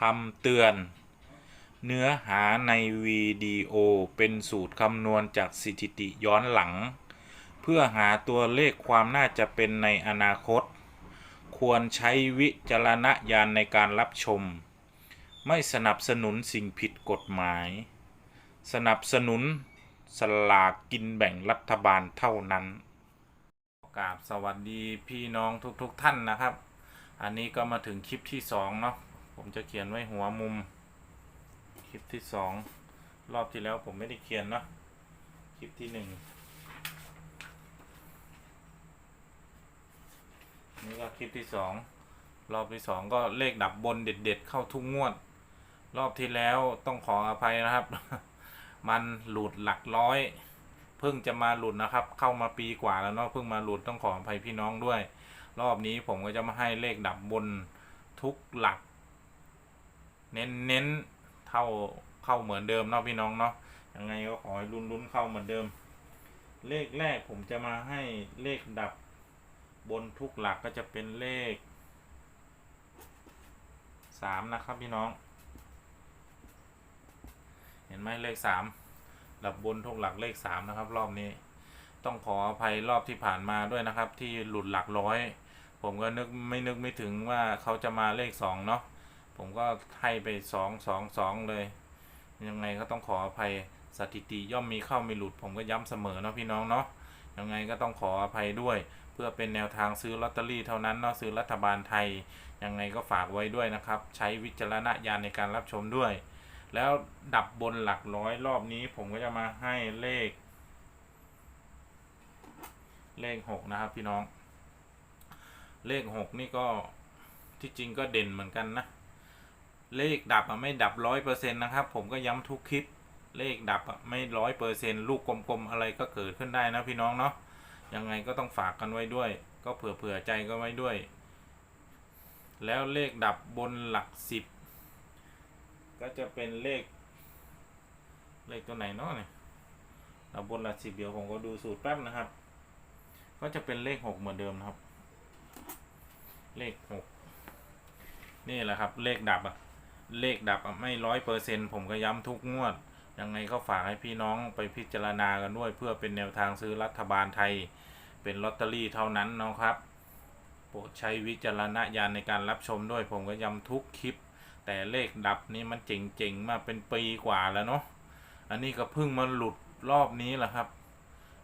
คำเตือน เนื้อหาในวิดีโอเป็นสูตรคำนวณจากสถิติย้อนหลัง เพื่อหาตัวเลขความน่าจะเป็นในอนาคต ควรใช้วิจารณญาณในการรับชม ไม่สนับสนุนสิ่งผิดกฎหมาย สนับสนุนสลากกินแบ่งรัฐบาลเท่านั้นกราบสวัสดีพี่น้องทุกๆทท่านนะครับ อันนี้ก็มาถึงคลิปที่สองเนาะ ผมจะเขียนไว้หัวมุม คลิปที่สองรอบที่แล้วผมไม่ได้เขียนเนาะคลิปที่หนึ่งนี่ก็คลิปที่สองรอบที่สองก็เลขดับบนเด็ด ๆ เข้าทุกงวด รอบที่แล้วต้องขออภัยนะครับ มันหลุดหลักร้อยเพิ่งจะมาหลุดนะครับ เข้ามาปีกว่าแล้วเนาะเพิ่งมาหลุดต้องขออภัยพี่น้องด้วย รอบนี้ผมก็จะมาให้เลขดับบนทุกหลัก เน้นเน้นเท่าเข้าเหมือนเดิมเนาะพี่น้องเนาะยังไงก็ขอให้ลุ้นลุ้นเข้าเหมือนเดิม เลขแรกผมจะมาให้เลขดับบนทุกหลักก็จะเป็นเลขสามนะครับพี่น้อง เห็นไหมเลขสามดับบนทุกหลักเลขสามนะครับ รอบนี้ต้องขออภัยรอบที่ผ่านมาด้วยนะครับ ที่หลุดหลักร้อย ผมก็นึกไม่นึกไม่ถึงว่าเขาจะมาเลขสองเนาะ ผมก็ให้ไปสองสองสองเลย ยังไงก็ต้องขออภัยสถิติย่อมมีเข้ามีหลุด ผมก็ย้ำเสมอเนาะพี่น้องเนาะยังไงก็ต้องขออภัยด้วย เพื่อเป็นแนวทางซื้อลอตเตอรี่เท่านั้นเนาะซื้อรัฐบาลไทย ยังไงก็ฝากไว้ด้วยนะครับ ใช้วิจารณญาณในการรับชมด้วย แล้วดับบนหลักร้อยรอบนี้ ผมก็จะมาให้เลข เลขหกนะครับพี่น้อง เลขหกนี่ก็ที่จริงก็เด่นเหมือนกันนะ เลขดับอะไม่ดับร้อยเปอร์เซ็นต์นะครับ ผมก็ย้ำทุกคลิป เลขดับอะไม่ร้อยเปอร์เซ็นต์ลูกกลมๆอะไรก็เกิดขึ้นได้นะพี่น้องเนาะยังไงก็ต้องฝากกันไว้ด้วย ก็เผื่อเผื่อๆใจก็ไว้ด้วย แล้วเลขดับบนหลักสิบก็จะเป็นเลข เลขตัวไหนเนาะเนี่ยดับบนหลักสิบเดี๋ยวผมก็ดูสูตรแป๊บนะครับ ก็จะเป็นเลขหกเหมือนเดิมนะครับ เลขหกนี่แหละครับ เลขดับอะ เลขดับไม่ร้อยเปอร์เซ็นผมก็ย้ำทุกงวด ยังไงก็ฝากให้พี่น้องไปพิจารณากันด้วย เพื่อเป็นแนวทางซื้อรัฐบาลไทย เป็นลอตเตอรี่เท่านั้นนะครับโปรดใช้วิจารณญาณในการรับชมด้วยผมก็ย้ำทุกคลิป แต่เลขดับนี้มันเจ๋งๆมาเป็นปีกว่าแล้วเนาะอันนี้ก็เพิ่งมาหลุดรอบนี้แหละครับ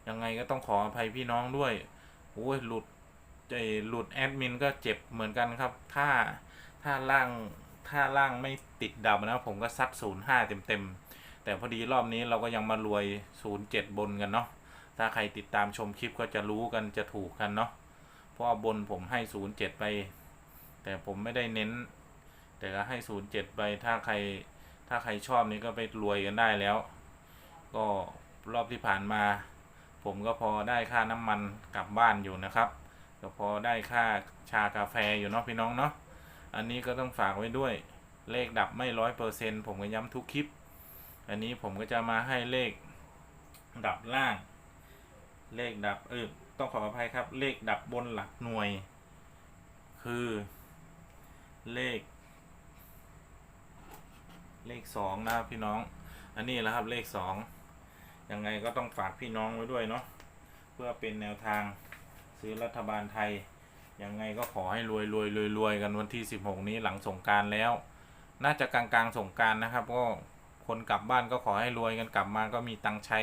ยังไงก็ต้องขออภัยพี่น้องด้วยโอ้ยหลุดไอ้หลุดแอดมินก็เจ็บเหมือนกันครับ ถ้าถ้าล่าง ถ้าล่างไม่ติดดับนะผมก็ซัดศูนย์ห้าเต็มเต็มๆ แต่พอดีรอบนี้เราก็ยังมารวยศูนย์เจ็ดบนกันเนาะถ้าใครติดตามชมคลิปก็จะรู้กันจะถูกกันเนาะเพราะบนผมให้ศูนย์เจ็ดไป แต่ผมไม่ได้เน้น แต่ก็ให้ศูนย์เจ็ดไปถ้าใครถ้าใครชอบนี่ก็ไปรวยกันได้แล้ว ก็รอบที่ผ่านมา ผมก็พอได้ค่าน้ำมันกลับบ้านอยู่นะครับก็พอได้ค่าชากาแฟอยู่เนาะพี่น้องเนาะ อันนี้ก็ต้องฝากไว้ด้วย เลขดับไม่ร้อยเปอร์เซ็นผมก็ย้ำทุกคลิป อันนี้ผมก็จะมาให้เลขดับล่าง เลขดับเออต้องขออภัยครับ เลขดับบนหลักหน่วย คือเลข เลขสองนะครับพี่น้อง อันนี้แหละครับเลขสองยังไงก็ต้องฝากพี่น้องไว้ด้วยเนาะเพื่อเป็นแนวทางซื้อรัฐบาลไทย ยังไงก็ขอให้รวยรวยรวยรวยกันวันที่ 16 นี้หลังสงการแล้ว น่าจะกลางกลางสงการนะครับ ก็คนกลับบ้านก็ขอให้รวยกันกลับมาก็มีตังค์ใช้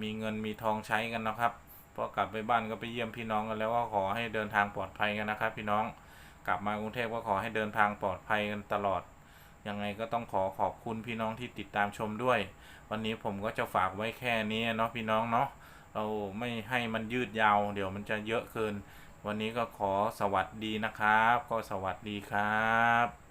มีเงินมีทองใช้กันนะครับพอกลับไปบ้านก็ไปเยี่ยมพี่น้องกันแล้วก็ขอให้เดินทางปลอดภัยกันนะครับ พี่น้องกลับมากรุงเทพก็ขอให้เดินทางปลอดภัยกันตลอด ยังไงก็ต้องขอขอบคุณพี่น้องที่ติดตามชมด้วย วันนี้ผมก็จะฝากไว้แค่นี้เนาะพี่น้องเนาะเราไม่ให้มันยืดยาว เดี๋ยวมันจะเยอะเกิน วันนี้ก็ขอสวัสดีนะครับ ก็สวัสดีครับ